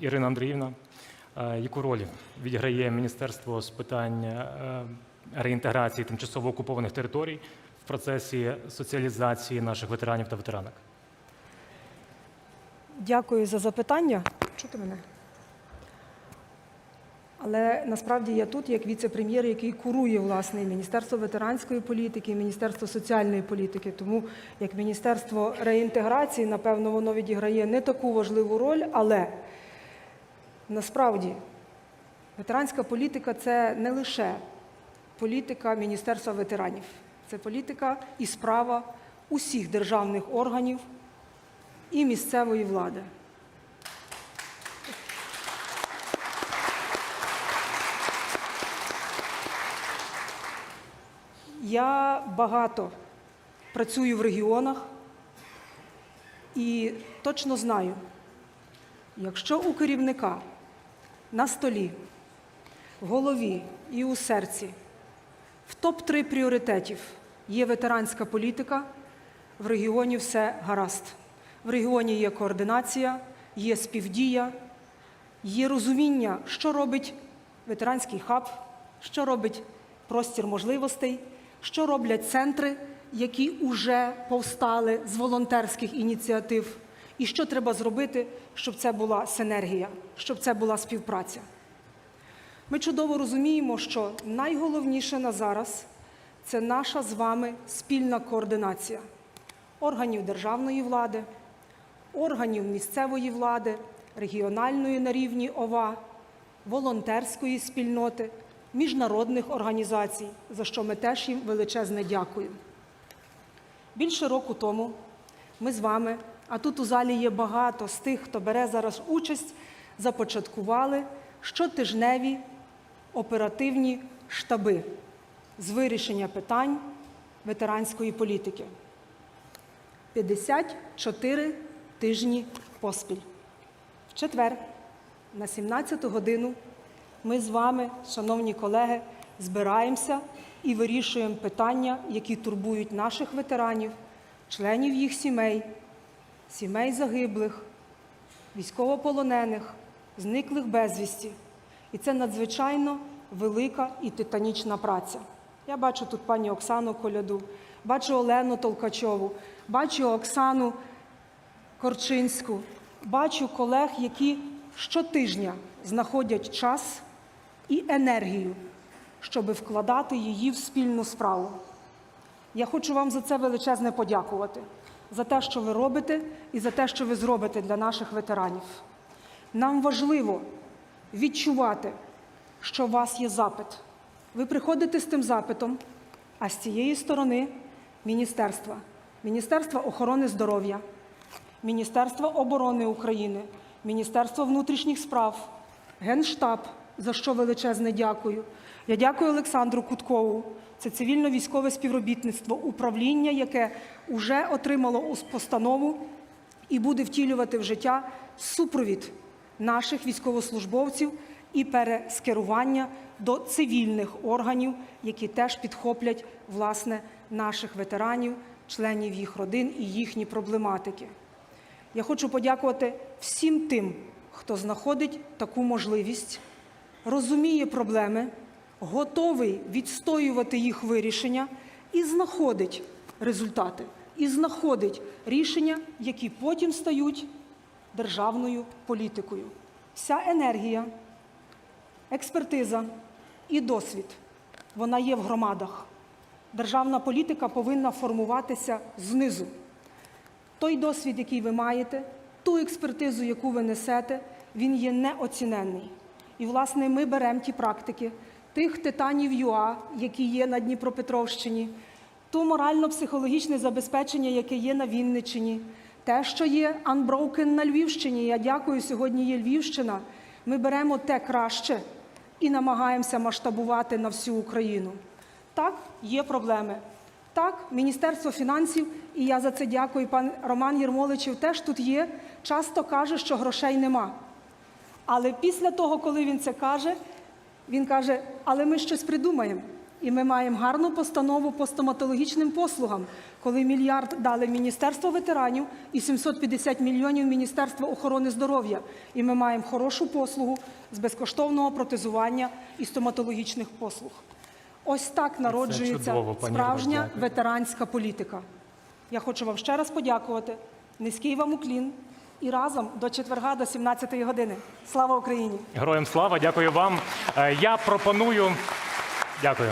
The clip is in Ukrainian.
Ірина Андріївна, е, яку роль відіграє Міністерство з питань е, реінтеграції тимчасово окупованих територій в процесі соціалізації наших ветеранів та ветеранок? Дякую за запитання. Чути мене? Але насправді я тут як віце-прем'єр, який курує власне Міністерство ветеранської політики, і Міністерство соціальної політики. Тому як Міністерство реінтеграції, напевно, воно відіграє не таку важливу роль, але насправді ветеранська політика це не лише політика Міністерства ветеранів, це політика і справа усіх державних органів і місцевої влади. Я багато працюю в регіонах і точно знаю, якщо у керівника на столі, в голові і у серці в топ-3 пріоритетів є ветеранська політика, в регіоні все гаразд. В регіоні є координація, є співдія, є розуміння, що робить ветеранський хаб, що робить простір можливостей, що роблять центри, які вже повстали з волонтерських ініціатив, і що треба зробити, щоб це була синергія, щоб це була співпраця. Ми чудово розуміємо, що найголовніше на зараз це наша з вами спільна координація органів державної влади, органів місцевої влади, регіональної на рівні ОВА, волонтерської спільноти, міжнародних організацій, за що ми теж їм величезне дякую. Більше року тому ми з вами, а тут у залі є багато з тих, хто бере зараз участь, започаткували щотижневі оперативні штаби з вирішення питань ветеранської політики. 54 тижні поспіль. В четвер, на 17 годину, ми з вами, шановні колеги, збираємося і вирішуємо питання, які турбують наших ветеранів, членів їх сімей, сімей загиблих, військовополонених, зниклих безвісті. І це надзвичайно велика і титанічна праця. Я бачу тут пані Оксану Коляду, бачу Олену Толкачову, бачу Оксану Корчинську, бачу колег, які щотижня знаходять час і енергію, щоб вкладати її в спільну справу. Я хочу вам за це величезне подякувати, за те, що ви робите, і за те, що ви зробите для наших ветеранів. Нам важливо відчувати, що у вас є запит. Ви приходите з тим запитом, а з цієї сторони міністерства, Міністерства охорони здоров'я, Міністерство оборони України, Міністерство внутрішніх справ, Генштаб, за що величезне дякую. Я дякую Олександру Куткову. Це цивільно-військове співробітництво, управління, яке вже отримало постанову і буде втілювати в життя супровід наших військовослужбовців і перескерування до цивільних органів, які теж підхоплять власне наших ветеранів, членів їх родин і їхні проблематики. Я хочу подякувати всім тим, хто знаходить таку можливість, розуміє проблеми, готовий відстоювати їх вирішення і знаходить результати, і знаходить рішення, які потім стають державною політикою. Вся енергія, експертиза і досвід вона є в громадах. Державна політика повинна формуватися знизу. Той досвід, який ви маєте, ту експертизу, яку ви несете, він є неоціненний. І, власне, ми беремо ті практики, тих титанів ЮА, які є на Дніпропетровщині, ту морально-психологічне забезпечення, яке є на Вінниччині, те, що є Unbroken на Львівщині. Я дякую, сьогодні є Львівщина. Ми беремо те краще і намагаємося масштабувати на всю Україну. Так, є проблеми. Так, Міністерство фінансів, і я за це дякую, пан Роман Єрмоличів теж тут є, часто каже, що грошей нема. Але після того, коли він це каже, він каже, але ми щось придумаємо. І ми маємо гарну постанову по стоматологічним послугам, коли мільярд дали Міністерство ветеранів і 750 мільйонів Міністерство охорони здоров'я. І ми маємо хорошу послугу з безкоштовного протезування і стоматологічних послуг. Ось так народжується чудово, справжня ветеранська політика. Я хочу вам ще раз подякувати. Низький вам уклін. І разом до четверга, до 17-ї години. Слава Україні! Героям слава, дякую вам. Е, Я пропоную. Дякую.